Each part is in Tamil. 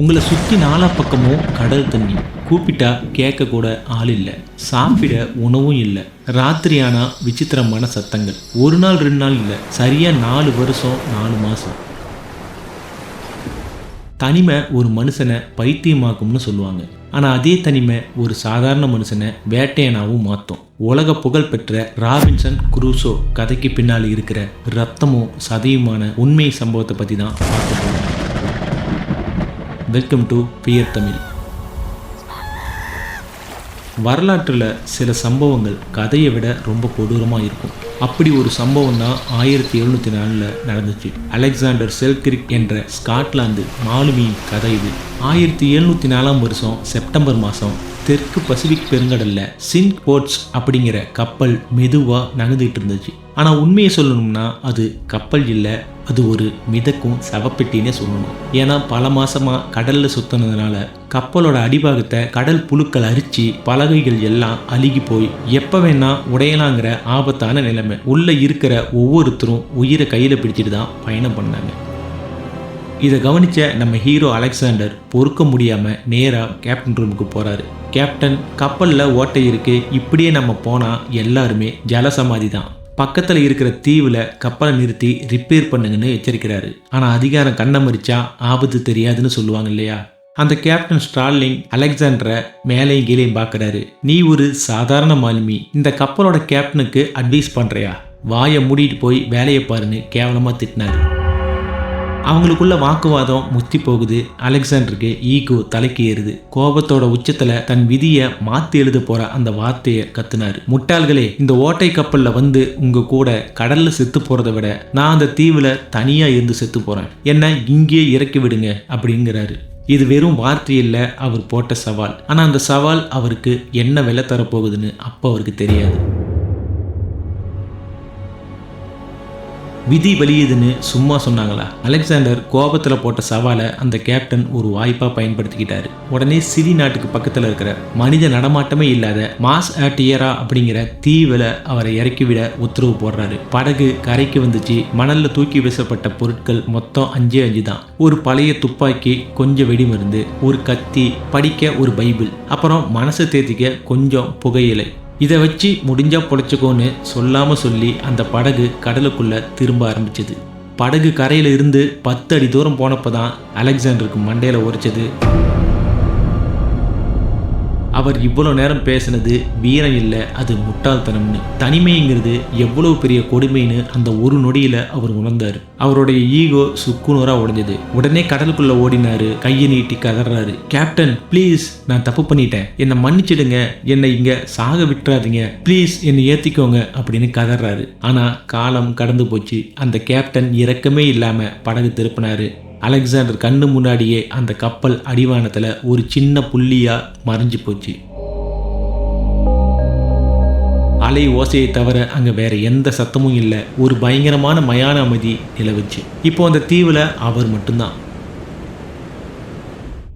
உங்களை சுற்றி நாலா பக்கமும் கடல் தண்ணி. கூப்பிட்டா கேட்க கூட ஆள் இல்லை. சாப்பிட உணவும் இல்லை. ராத்திரியானா விசித்திரமான சத்தங்கள். ஒரு நாள் ரெண்டு நாள் இல்லை. சரியா நாலு வருஷம் நாலு மாசம். தனிமை ஒரு மனுஷனை பைத்தியமாக்கும்னு சொல்லுவாங்க. ஆனால் அதே தனிமை ஒரு சாதாரண மனுஷனை வேட்டையனாவும் மாற்றும் உலக புகழ் பெற்ற ராபின்சன் குரூசோ கதைக்கு பின்னால் இருக்கிற ரத்தமும் சதையுமான உண்மை சம்பவத்தை பற்றி தான் பார்க்க போகிறோம் வெல்கம் டு பியர் தமிழ் வரலாற்றில் சில சம்பவங்கள் கதையை விட ரொம்ப கொடூரமாக இருக்கும். அப்படி ஒரு சம்பவம் தான் ஆயிரத்தி எழுநூற்றி நாலில் நடந்துச்சு. அலெக்சாண்டர் செல்கிரிக் என்ற ஸ்காட்லாந்து மாலுமியின் கதை இது. ஆயிரத்தி எழுநூற்றி நாலாம் வருஷம் செப்டம்பர் மாதம் தெற்கு பசிபிக் பெருங்கடலில் சின் போர்ட்ஸ் அப்படிங்கிற கப்பல் மெதுவாக நகர்ந்துட்டு இருந்துச்சு. ஆனால் உண்மையை சொல்லணும்னா அது கப்பல் இல்லை அது ஒரு மிதக்கும் சவப்பெட்டினே சொல்லணும். ஏன்னா பல மாதமாக கடலில் சுத்தினதுனால கப்பலோட அடிபாகத்தை கடல் புழுக்கள் அரிச்சு பலகைகள் எல்லாம் அழுகி போய் எப்போ வேணால் உடையலாங்கிற ஆபத்தான நிலைமை. உள்ளே இருக்கிற ஒவ்வொருத்தரும் உயிரை கையில் பிடிச்சிட்டு தான் பயணம் பண்ணாங்க. இதை கவனிச்ச நம்ம ஹீரோ அலெக்சாண்டர் பொறுக்க முடியாமல் நேராக கேப்டன் ரூமுக்கு போகிறாரு கேப்டன் கப்பலில் ஓட்டை இருக்குது இப்படியே நம்ம போனால் எல்லாருமே ஜலசமாதி தான் பக்கத்தில் இருக்கிற தீவில் கப்பலை நிறுத்தி ரிப்பேர் பண்ணுங்கன்னு எச்சரிக்கிறாரு. ஆனால் அதிகாரம் கண்ணை மறிச்சா ஆபத்து தெரியாதுன்னு சொல்லுவாங்க இல்லையா? அந்த கேப்டன் ஸ்டார்லிங் அலெக்சாண்டரை மேலேயும் கீழேயும் பார்க்குறாரு. நீ ஒரு சாதாரண மாலுமி இந்த கப்பலோட கேப்டனுக்கு அட்வைஸ் பண்ணுறியா வாயை மூடிட்டு போய் வேலையை பாருன்னு கேவலமாக திட்டினாரு. அவங்களுக்குள்ள வாக்குவாதம் முத்தி போகுது. அலெக்சாண்டருக்கு ஈகோ தலைக்கு ஏறுது. கோபத்தோட உச்சத்துல தன் விதியை மாத்தி எழுத போற அந்த வார்த்தையை கத்துனாரு. முட்டாள்களே இந்த ஓட்டை கப்பல்ல வந்து உங்க கூட கடல்ல செத்து போறதை விட நான் அந்த தீவுல தனியா இருந்து செத்து போறேன். என்ன இங்கேயே இறக்கி விடுங்க அப்படிங்கிறாரு. இது வெறும் வார்த்தை இல்லை அவர் போட்ட சவால். ஆனால் அந்த சவால் அவருக்கு என்ன விலை தரப்போகுதுன்னு அப்போ அவருக்கு தெரியாது. விதி வலியுதுன்னு சும்மா சொன்னாங்களா? அலெக்சாண்டர் கோபத்தில் போட்ட சவாலை அந்த கேப்டன் ஒரு வாய்ப்பாக பயன்படுத்திக்கிட்டாரு. உடனே சிலி நாட்டுக்கு பக்கத்தில் இருக்கிற மனித நடமாட்டமே இல்லாத மாஸ் ஆட்டியரா அப்படிங்கிற தீவில் அவரை இறக்கிவிட உத்தரவு போடுறாரு. படகு கரைக்கு வந்துச்சு. மணலில் தூக்கி வீசப்பட்ட பொருட்கள் மொத்தம் அஞ்சே அஞ்சு தான். ஒரு பழைய துப்பாக்கி கொஞ்சம் வெடிமருந்து ஒரு கத்தி படிக்க ஒரு பைபிள் அப்புறம் மனசை தேத்திக்க கொஞ்சம் புகையிலை. இதை வச்சு முடிஞ்சா பொழைச்சிக்கோன்னு சொல்லாமல் சொல்லி அந்த படகு கடலுக்குள்ளே திரும்ப ஆரம்பிச்சது. படகு கரையில் இருந்து பத்து அடி தூரம் போனப்போ தான் அலெக்சாண்டருக்கு மண்டையில் உரைச்சது அவர் இவ்வளோ நேரம் பேசினது வீரம் இல்லை அது முட்டாள்தனம்னு. தனிமைங்கிறது எவ்வளவு பெரிய கொடுமைன்னு அந்த ஒரு நொடியில் அவர் உணர்ந்தார். அவருடைய ஈகோ சுக்குநூறாக உடைஞ்சது. உடனே கடலுக்குள்ளே ஓடினாரு கையை நீட்டி கதறாரு. கேப்டன் ப்ளீஸ் நான் தப்பு பண்ணிட்டேன். என்னை மன்னிச்சிடுங்க. என்னை இங்கே சாக விட்டுறாதீங்க. ப்ளீஸ் என்னை ஏற்றிக்கோங்க அப்படின்னு கதறாரு. ஆனால் காலம் கடந்து போச்சு. அந்த கேப்டன் இறக்கமே இல்லாமல் படகு திருப்பினாரு. அலெக்சாண்டர் கண்ணு முன்னாடியே அந்த கப்பல் அடிவானத்தில் ஒரு சின்ன புள்ளியாக மறைஞ்சு போச்சு. அலை ஓசையை தவிர அங்கே வேற எந்த சத்தமும் இல்லை. ஒரு பயங்கரமான மயான அமைதி நிலவுச்சு. இப்போ அந்த தீவில் அவர் மட்டும்தான்.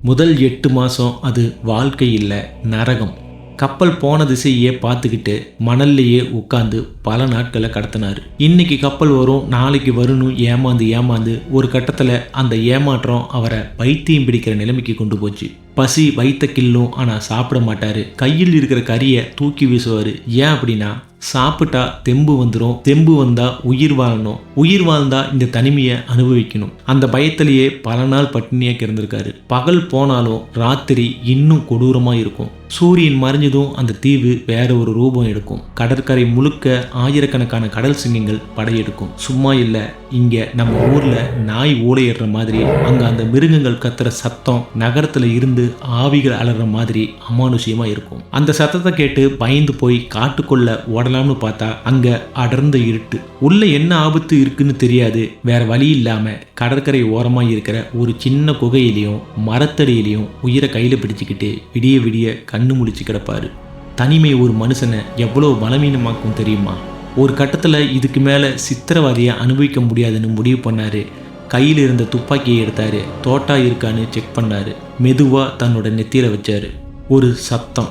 முதல் எட்டு மாதம் அது வாழ்க்கை இல்லை நரகம். கப்பல் போன திசையே பார்த்துக்கிட்டு மணல்லையே உட்காந்து பல நாட்களை கடத்தினார். இன்னைக்கு கப்பல் வரும் நாளைக்கு வரும்னு ஏமாந்து ஏமாந்து ஒரு கட்டத்தில் அந்த ஏமாற்றம் அவரை பைத்தியம் பிடிக்கிற நிலைமைக்கு கொண்டு போச்சு. பசி வைத்த கில்லும் ஆனால் சாப்பிட மாட்டார். கையில் இருக்கிற கறியை தூக்கி வீசுவார். ஏன் அப்படின்னா சாப்பிட்டா தெம்பு வந்துடும் தெம்பு வந்தால் உயிர் வாழணும். உயிர் வாழ்ந்தா இந்த தனிமையை அனுபவிக்கணும். அந்த பயத்திலேயே பல நாள் பட்டினியாக கிடந்திருக்காரு. பகல் போனாலும் ராத்திரி இன்னும் கொடூரமாக இருக்கும். சூரியன் மறைஞ்சதும் அந்த தீவு வேற ஒரு ரூபம் எடுக்கும். கடற்கரை முழுக்க ஆயிரக்கணக்கான கடல் சிங்கங்கள் படையெடுக்கும். சும்மா இல்லை இங்கே நம்ம ஊரில் நாய் ஓடையிடுற மாதிரி அங்கே அந்த மிருகங்கள் கத்துற சத்தம் நகரத்தில் இருந்து ஆவிகள் அலற மாதிரி அமானுஷியமாக இருக்கும். அந்த சத்தத்தை கேட்டு பயந்து போய் காட்டுக்குள்ள ஓடலாம்னு பார்த்தா அங்க அடர்ந்த இருட்டு. உள்ள என்ன ஆபத்து இருக்குன்னு தெரியாது. வேற வழி இல்லாம கடற்கரை ஓரமா இருக்கிற ஒரு சின்ன குகையிலையும் மரத்தடியிலையும் உயிரை கையில பிடிச்சிக்கிட்டு விடிய விடிய கண்ணு முழிச்சு கிடப்பாரு. தனிமை ஒரு மனுஷனை எவ்வளோ பலவீனமாக்கும் தெரியுமா? ஒரு கட்டத்தில் இதுக்கு மேலே சித்திரவாதியை அனுபவிக்க முடியாதுன்னு முடிவு பண்ணாரு. கையில் இருந்த துப்பாக்கியை எடுத்தாரு. தோட்டா இருக்கான்னு செக் பண்ணாரு. மெதுவாக தன்னோட நெத்தியில வச்சாரு. ஒரு சத்தம்.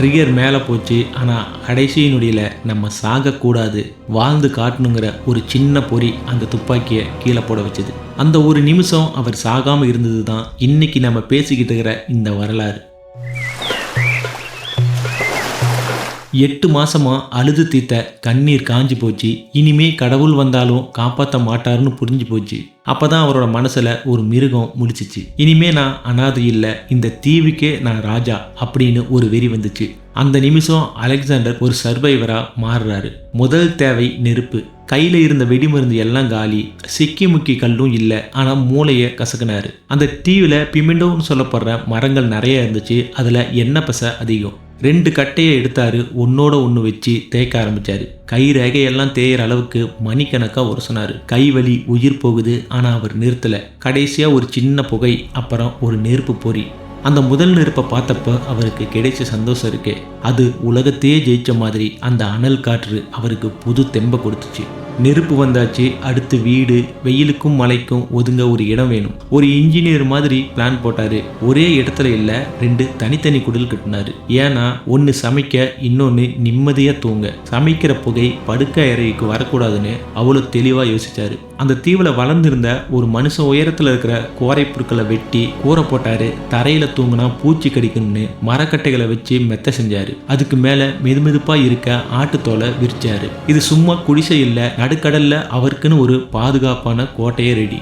ட்ரிகர் மேலே போச்சு. ஆனால் கடைசி நொடியில் நம்ம சாகக்கூடாது. வாழ்ந்து காட்டணுங்கிற ஒரு சின்ன பொறி அந்த துப்பாக்கியை கீழே போட வச்சுது. அந்த ஒரு நிமிஷம் அவர் சாகாமல் இருந்தது தான் இன்னைக்கு நம்ம பேசிக்கிட்டு இருக்கிற இந்த வரலாறு. எட்டு மாசமா அழுது தீத்த கண்ணீர் காஞ்சி போச்சு. இனிமே கடவுள் வந்தாலும் காப்பாற்ற மாட்டாருன்னு புரிஞ்சு போச்சு. அப்பதான் அவரோட மனசுல ஒரு மிருகம் முடிச்சிச்சு. இனிமே நான் அனாதை இல்லை இந்த தீவுக்கே நான் ராஜா அப்படின்னு ஒரு வெறி வந்துச்சு. அந்த நிமிஷம் அலெக்சாண்டர் ஒரு சர்வைவரா மாறுறாரு. முதல் தேவை நெருப்பு. கையில இருந்த வெடிமருந்து எல்லாம் காலி. சிக்கி முக்கி கல்லும் இல்லை ஆனா மூளையை கசக்குனாரு. அந்த தீவுல பிமிண்டோன்னு சொல்லப்படுற மரங்கள் நிறைய இருந்துச்சு. அதுல எண்ணெய் பசை அதிகம். ரெண்டு கட்டையை எடுத்தாரு ஒன்னோட ஒன்று வச்சு தேய்க்க ஆரம்பிச்சாரு. கை ரேகையெல்லாம் தேயிற அளவுக்கு மணிக்கணக்காக உரசினார் கை வலி உயிர் போகுது ஆனால் அவர் நிறுத்தலை. கடைசியாக ஒரு சின்ன புகை அப்புறம் ஒரு நெருப்பு பொறி. அந்த முதல் நெருப்பை பார்த்தப்ப அவருக்கு கிடைச்ச சந்தோஷம் இருக்கே. அது உலகத்தையே ஜெயிச்ச மாதிரி அந்த அனல் காற்று அவருக்கு புது தெம்பை கொடுத்துச்சு. நெருப்பு வந்தாச்சு அடுத்து வீடு வெயிலுக்கும் மழைக்கும் ஒதுங்க ஒரு இடம் வேணும். ஒரு இன்ஜினியர் மாதிரி பிளான் போட்டாரு. ஒரே இடத்துல இல்ல ரெண்டு தனித்தனி குடில் கட்டினாரு. ஏன்னா ஒன்னு சமைக்க இன்னொன்னு நிம்மதியா தூங்க. சமைக்கிற புகை படுக்க அறைக்கு வரக்கூடாதுன்னு அவ்வளவு தெளிவா யோசிச்சாரு. அந்த தீவில் வளர்ந்துருந்த ஒரு மனுஷன் உயரத்தில் இருக்கிற கோரை புற்களை வெட்டி கூரை போட்டாரு. தரையில் தூங்கினா பூச்சி கடிக்கணும்னு மரக்கட்டைகளை வச்சு மெத்த செஞ்சாரு. அதுக்கு மேலே மெதுமெதுப்பாக இருக்க ஆட்டுத்தோலை விரிச்சாரு. இது சும்மா குடிசை இல்லை நடுக்கடலில் அவருக்குன்னு ஒரு பாதுகாப்பான கோட்டையே ரெடி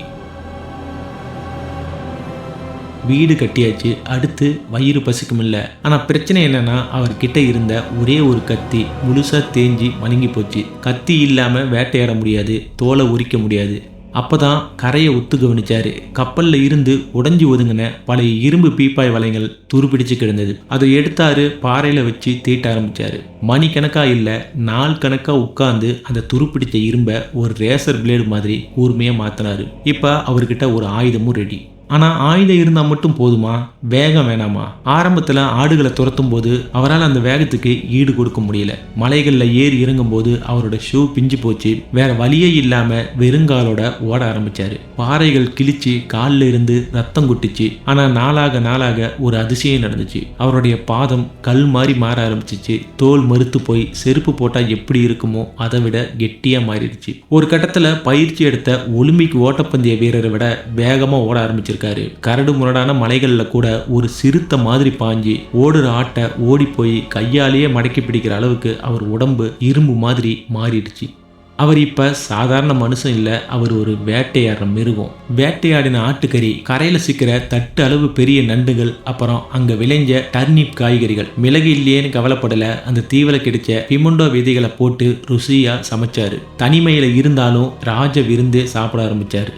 வீடு கட்டியாச்சு. அடுத்து வயிறு பசிக்குமில்ல ஆனால் பிரச்சனை என்னன்னா அவர்கிட்ட இருந்த ஒரே ஒரு கத்தி முழுசா தேஞ்சி மழுங்கி போச்சு. கத்தி இல்லாமல் வேட்டையாட முடியாது தோலை உரிக்க முடியாது. அப்பதான் கரையை ஒத்து கவனிச்சாரு. கப்பலில் இருந்து உடஞ்சி ஒதுங்கின பழைய இரும்பு பீப்பாய் வலைகள் துருப்பிடிச்சு கிடந்தது. அதை எடுத்தாரு பாறையில் வச்சு தீட்ட ஆரம்பிச்சாரு. மணிக்கணக்காக இல்லை நாள் கணக்காக உட்காந்து அந்த துருப்பிடிச்ச இரும்பை ஒரு ரேசர் பிளேடு மாதிரி கூர்மையாக மாற்றினாரு இப்போ அவர்கிட்ட ஒரு ஆயுதமும் ரெடி ஆனால் ஆயுதம் இருந்தால் மட்டும் போதுமா? வேகம் வேணாமா? ஆரம்பத்தில் ஆடுகளை துரத்தும் போது அவரால் அந்த வேகத்துக்கு ஈடு கொடுக்க முடியல. மலைகளில் ஏறி இறங்கும் போது அவரோட ஷூ பிஞ்சு போச்சு. வேற வழியே இல்லாமல் வெறுங்காலோட ஓட ஆரம்பிச்சாரு. பாறைகள் கிழிச்சு காலில் இருந்து ரத்தம் குட்டிச்சு. ஆனால் நாளாக நாளாக ஒரு அதிசயம் நடந்துச்சு. அவருடைய பாதம் கல் மாதிரி மாற ஆரம்பிச்சிச்சு. தோல் மறுத்து போய் செருப்பு போட்டால் எப்படி இருக்குமோ அதை விட கெட்டியாக மாறிடுச்சு. ஒரு கட்டத்தில் பயிற்சி எடுத்த ஒலிம்பிக் ஓட்டப்பந்தய வீரரை விட வேகமாக ஓட வச்சிருக்காரு. கரடு முரடான மலைகள்ல கூட ஒரு சிறுத்தை மாதிரி பாஞ்சு ஓடுற ஆட்டை ஓடி போய் கையாலேயே மடக்கி பிடிக்கிற அளவுக்கு அவர் உடம்பு இரும்பு மாதிரி மாறிடுச்சு. அவர் இப்ப சாதாரண மனுஷன் இல்ல அவர் ஒரு வேட்டையாடுற மிருகம். வேட்டையாடின ஆட்டுக்கறி கரையில சிக்கிற தட்டு அளவு பெரிய நண்டுகள் அப்புறம் அங்க விளைஞ்ச டர்னிப் காய்கறிகள். மிளகு இல்லையேன்னு கவலைப்படல அந்த தீவில கிடைச்ச பிமுண்டோ விதைகளை போட்டு ருசியா சமைச்சாரு. தனிமையில இருந்தாலும் ராஜ விருந்தே சாப்பிட ஆரம்பிச்சாரு.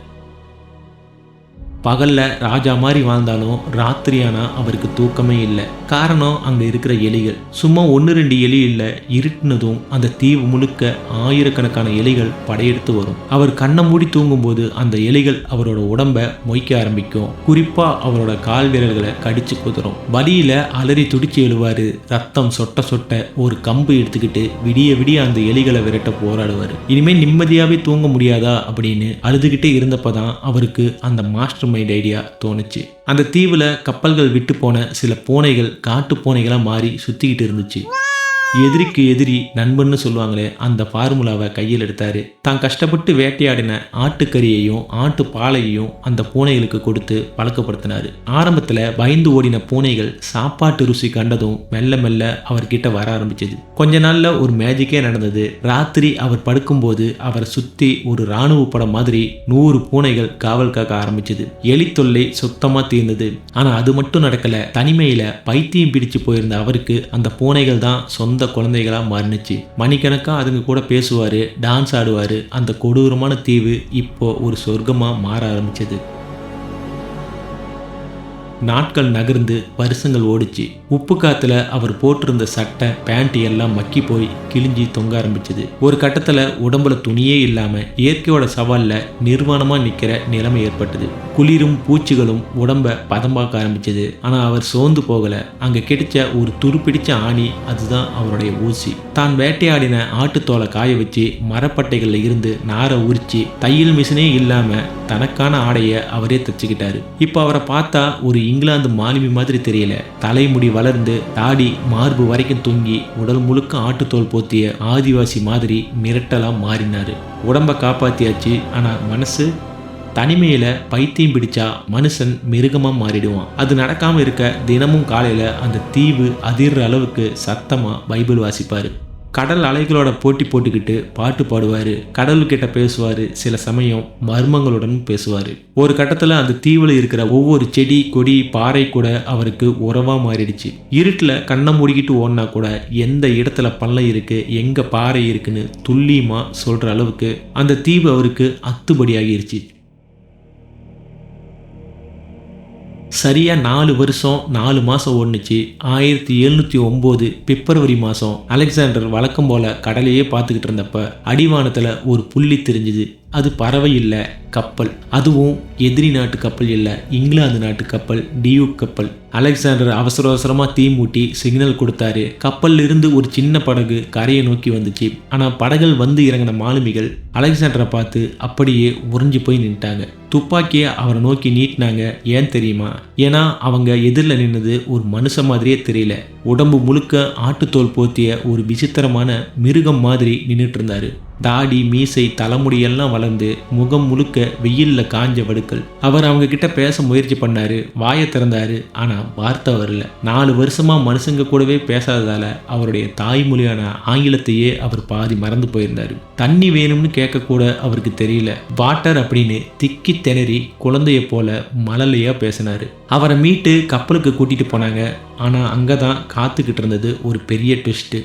பகல்ல ராஜா மாதிரி வாழ்ந்தாலும் ராத்திரியானா அவருக்கு தூக்கமே இல்லை. காரணம் அங்க இருக்கிற எலிகள். சும்மா ஒன்று ரெண்டு எலி இல்லை இருட்டுனதும் அந்த தீவு முழுக்க ஆயிரக்கணக்கான எலிகள் படையெடுத்து வரும். அவர் கண்ணை மூடி தூங்கும்போது அந்த எலிகள் அவரோட உடம்ப மொய்க்க ஆரம்பிக்கும். குறிப்பா அவரோட கால் விரல்களை கடிச்சு குதிரும். வலியில அலறி துடிச்சு எழுவாரு. ரத்தம் சொட்ட சொட்ட ஒரு கம்பு எடுத்துக்கிட்டு விடிய விடிய அந்த எலிகளை விரட்ட போராடுவார். இனிமே நிம்மதியாவே தூங்க முடியாதா அப்படின்னு அழுதுகிட்டே இருந்தப்பதான் அவருக்கு அந்த மாஸ்டர் மைண்ட் ஐடியா தோணுச்சு. அந்த தீவுல கப்பல்கள் விட்டு போன சில பூனைகள் காட்டு பூனைகளாக மாறி சுற்றிக்கிட்டு இருந்துச்சு. எதிரிக்கு எதிரி நண்பன்னு சொல்லுவாங்களே அந்த ஃபார்முலாவை கையில் எடுத்தாரு. தான் கஷ்டப்பட்டு வேட்டையாடின ஆட்டுக்கறியையும் ஆட்டு பாலையையும் அந்த பூனைகளுக்கு கொடுத்து பழக்கப்படுத்தினாரு. ஆரம்பத்துல பயந்து ஓடின பூனைகள் சாப்பாட்டு ருசி கண்டதும் மெல்ல மெல்ல அவர்கிட்ட வர ஆரம்பிச்சது. கொஞ்ச நாள்ல ஒரு மேஜிக்கே நடந்தது. ராத்திரி அவர் படுக்கும்போது அவரை சுத்தி ஒரு ராணுவ படம் மாதிரி நூறு பூனைகள் காவல் காக்க ஆரம்பிச்சது. எலி தொல்லை சுத்தமா தீர்ந்தது. ஆனா அது மட்டும் நடக்கல. தனிமையில பைத்தியம் பிடிச்சு போயிருந்த அவருக்கு அந்த பூனைகள் தான் சொந்த குழந்தைகளா மாறினுச்சு. மணிக்கணக்காக அதுங்க கூட பேசுவாரு டான்ஸ் ஆடுவாரு. அந்த கொடூரமான தீவு இப்போ ஒரு சொர்க்கமாக மாற ஆரம்பிச்சது. நாட்கள் நகர்ந்து வருஷங்கள் ஓடிச்சு. உப்பு காத்துல அவர் போட்டிருந்த சட்டை பேண்ட் எல்லாம் மக்கி போய் கிழிஞ்சி தொங்க ஆரம்பிச்சது. ஒரு கட்டத்துல உடம்புல துணியே இல்லாம இயற்கையோட சவால்ல நிர்வாணமா நிக்கிற நிலைமை ஏற்பட்டது. குளிரும் பூச்சிகளும் உடம்ப பதம்பாக்க ஆரம்பிச்சது. ஆனா அவர் சோர்ந்து போகல. அங்க கிடைச்ச ஒரு துருப்பிடிச்ச ஆணி அதுதான் அவருடைய ஊசி. தான் வேட்டையாடின ஆட்டுத்தோலை காய வச்சு மரப்பட்டைகளில் இருந்து நாரை உரிச்சு தையல் மிஷினே இல்லாம தனக்கான ஆடைய அவரே தச்சுக்கிட்டாரு. இப்போ அவரை பார்த்தா ஒரு இங்கிலாந்து மாலுமி மாதிரி தெரியல. தலைமுடி வளர்ந்து தாடி மார்பு வரைக்கும் தொங்கி உடல் முழுக்க ஆட்டுத்தோல் போத்திய ஆதிவாசி மாதிரி மிரட்டலாக மாறினாரு. உடம்ப காப்பாத்தியாச்சு. ஆனா மனசு தனிமையில் பைத்தியம் பிடிச்சா மனுஷன் மிருகமாக மாறிடுவான். அது நடக்காமல் இருக்க தினமும் காலையில் அந்த தீவு அதிர்ற அளவுக்கு சத்தமாக பைபிள் வாசிப்பார். கடல் அலைகளோட போட்டி போட்டுக்கிட்டு பாட்டு பாடுவார். கடலுக்கிட்ட பேசுவார். சில சமயம் மர்மங்களுடன் பேசுவார். ஒரு கட்டத்தில் அந்த தீவில் இருக்கிற ஒவ்வொரு செடி கொடி பாறை கூட அவருக்கு உறவாக மாறிடுச்சு. இருட்டில் கண்ணை மூடிக்கிட்டு ஓடினா கூட எந்த இடத்துல பள்ளம் இருக்குது எங்கே பாறை இருக்குன்னு துல்லியமாக சொல்கிற அளவுக்கு அந்த தீவு அவருக்கு அத்துபடியாகிருச்சு. சரியாக நாலு வருஷம் நாலு மாதம் ஓடுனுச்சு. ஆயிரத்தி எழுநூற்றி ஒம்பது பிப்ரவரி மாதம் அலெக்சாண்டர் வழக்கம் போல் கடலையே பார்த்துக்கிட்டு இருந்தப்ப அடிவானத்தில் ஒரு புள்ளி தெரிஞ்சுது. அது பறவை இல்லை கப்பல். அதுவும் எதிரி நாட்டு கப்பல் இல்லை இங்கிலாந்து நாட்டு கப்பல் டியூக் கப்பல். அலெக்சாண்டர் அவசர அவசரமாக தீ மூட்டி சிக்னல் கொடுத்தாரு. கப்பல்ல இருந்து ஒரு சின்ன படகு கரையை நோக்கி வந்துச்சு. ஆனால் படகுகள் வந்து இறங்கின மாலுமிகள் அலெக்சாண்டரை பார்த்து அப்படியே உறிஞ்சு போய் நின்ட்டாங்க துப்பாக்கியை அவரை நோக்கி நீட்டினாங்க. ஏன் தெரியுமா? ஏன்னா அவங்க எதிரில் நின்னது ஒரு மனுஷன் மாதிரியே தெரியல. உடம்பு முழுக்க ஆட்டுத்தோல் போத்திய ஒரு விசித்திரமான மிருகம் மாதிரி நின்றுட்டு இருந்தாரு. தாடி மீசை தலைமுடியெல்லாம் வளர்ந்து முகம் முழுக்க வெயில்ல காஞ்ச வடுக்கள். அவர் அவங்க கிட்ட பேச முயற்சி பண்ணாரு வாயை திறந்தாரு ஆனால் வார்த்தை வரல. நாலு வருஷமா மனுஷங்க கூடவே பேசாததால அவருடைய தாய்மொழியான ஆங்கிலத்தையே அவர் பாதி மறந்து போயிருந்தாரு. தண்ணி வேணும்னு கேட்கக்கூட அவருக்கு தெரியல. வாட்டர் அப்படின்னு திக்கி திணறி குழந்தைய போல மழலையா பேசினாரு. அவரை மீட்டு கப்பலுக்கு கூட்டிட்டு போனாங்க. ஆனால் அங்கே தான் காத்துக்கிட்டு இருந்தது ஒரு பெரிய ட்விஸ்ட்டு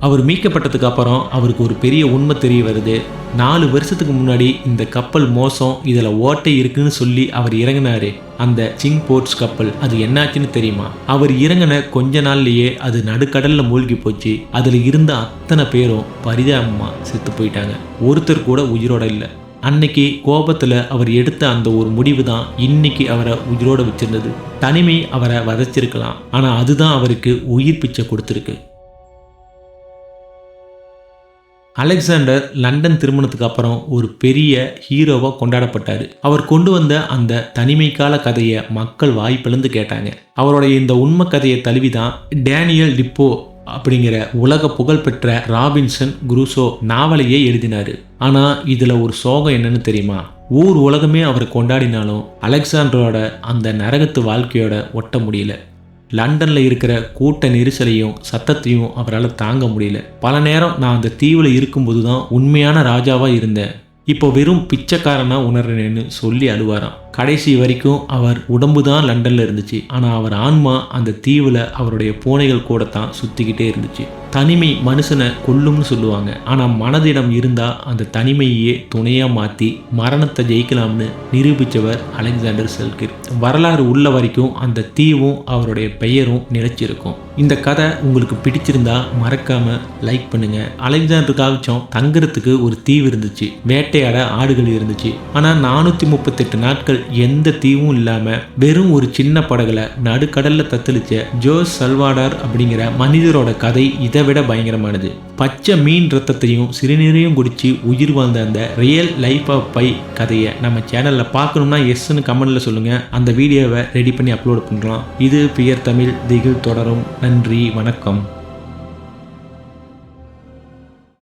அவர் மீட்கப்பட்டதுக்கு அப்புறம் அவருக்கு ஒரு பெரிய உண்மை தெரிய வருது. நாலு வருஷத்துக்கு முன்னாடி இந்த கப்பல் மோசம் இதில் ஓட்டை இருக்குன்னு சொல்லி அவர் இறங்கினாரு. அந்த சிங் போர்ட்ஸ் கப்பல் அது என்னாச்சுன்னு தெரியுமா? அவர் இறங்கின கொஞ்ச நாள்லயே அது நடுக்கடல்ல மூழ்கி போச்சு. அதில் இருந்த அத்தனை பேரும் பரிதாபமா செத்து போயிட்டாங்க. ஒருத்தர் கூட உயிரோட இல்லை. அன்னைக்கு கோபத்தில் அவர் எடுத்த அந்த ஒரு முடிவு தான் இன்னைக்கு அவரை உயிரோட வச்சிருந்தது. தனிமை அவரை வதச்சிருக்கலாம். ஆனால் அதுதான் அவருக்கு உயிர் பிச்சை கொடுத்துருக்கு. அலெக்சாண்டர் லண்டன் திருமணத்துக்கு அப்புறம் ஒரு பெரிய ஹீரோவாக கொண்டாடப்பட்டார். அவர் கொண்டு வந்த அந்த தனிமைக்கால கதையை மக்கள் வாய்ப்பிழந்து கேட்டாங்க. அவருடைய இந்த உண்மை கதையை தழுவி தான் டேனியல் டிப்போ அப்படிங்கிற உலக புகழ்பெற்ற ராபின்சன் குரூசோ நாவலையே எழுதினார். ஆனால் இதில் ஒரு சோகம் என்னன்னு தெரியுமா? ஊர் உலகமே அவர் கொண்டாடினாலும் அலெக்சாண்டரோட அந்த நரகத்து வாழ்க்கையோட ஒட்ட முடியல. லண்டனில் இருக்கிற கூட்ட நெரிசலையும் சத்தத்தையும் அவரால் தாங்க முடியல. பல நேரம் நான் அந்த தீவில் இருக்கும்போது தான் உண்மையான ராஜாவாக இருந்தேன். இப்போ வெறும் பிச்சைக்காரனாக உணர்றேன்னு சொல்லி அழுவாராம். கடைசி வரைக்கும் அவர் உடம்பு தான் லண்டனில் இருந்துச்சு. ஆனால் அவர் ஆன்மா அந்த தீவில் அவருடைய பூனைகள் கூட தான் சுற்றிக்கிட்டே இருந்துச்சு. தனிமை மனுஷனை கொல்லும்னு சொல்லுவாங்க. ஆனால் மனதிடம் இருந்தால் அந்த தனிமையே துணையாக மாற்றி மரணத்தை ஜெயிக்கலாம்னு நிரூபித்தவர் அலெக்சாண்டர் செல்கிர். வரலாறு உள்ள வரைக்கும் அந்த தீவும் அவருடைய பெயரும் நிலைச்சிருக்கும். இந்த கதை உங்களுக்கு பிடிச்சிருந்தா மறக்காமல் லைக் பண்ணுங்கள் அலெக்சாண்டருக்காகச்சும் தங்குறதுக்கு ஒரு தீவு இருந்துச்சு. வேட்டையாட ஆடுகள் இருந்துச்சு. ஆனால் நானூற்றி முப்பத்தெட்டு நாட்கள் எந்த தீவும் இல்லாமல் வெறும் ஒரு சின்ன படகுல நடுக்கடலில் தத்தளிச்ச ஜோஸ் சல்வாடார் அப்படிங்கிற மனிதரோட கதை இதை விட பயங்கரமானது. பச்சை மீன் ரத்தத்தையும் சிறுநீரையும் குடித்து உயிர் வாழ்ந்த அந்த ரியல் லைஃப் ஆஃப் பை கதையை நம்ம சேனலில் பார்க்கணும்னா எஸ்ன்னு கமெண்டில் சொல்லுங்க. அந்த வீடியோவை ரெடி பண்ணி அப்லோட் பண்ணுறோம் இது பியர் தமிழ் திகில் தொடரும். நன்றி வணக்கம்.